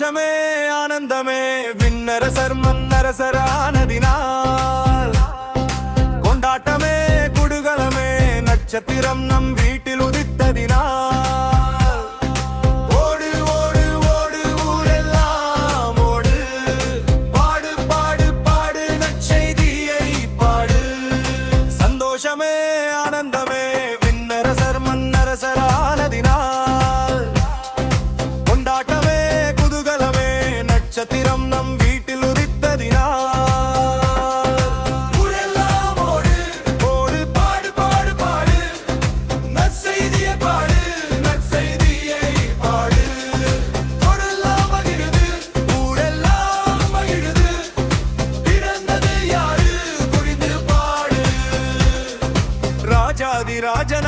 சந்தோஷமே ஆனந்தமே. விண்ணரசர் மன்னரசரானதினால் கொண்டாட்டமே குடுகலமே. நட்சத்திரம் நம்பி I just.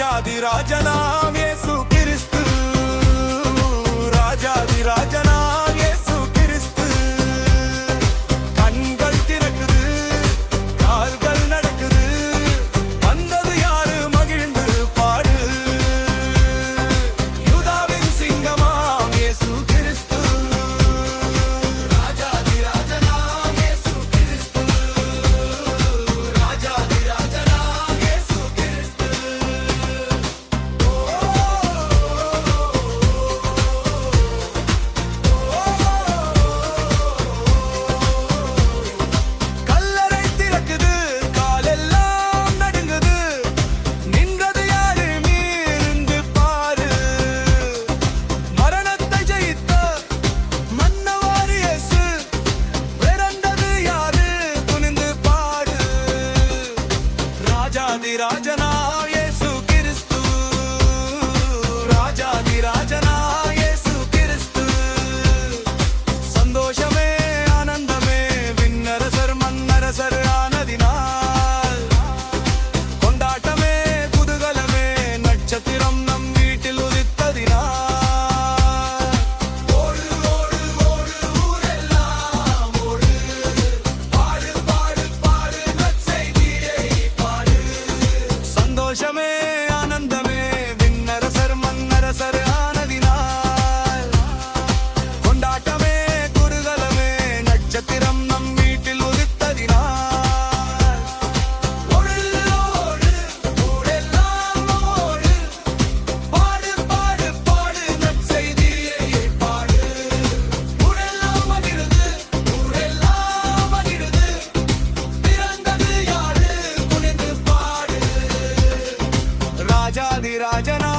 Rajathi ராஜனாமி Rajathi ராஜனா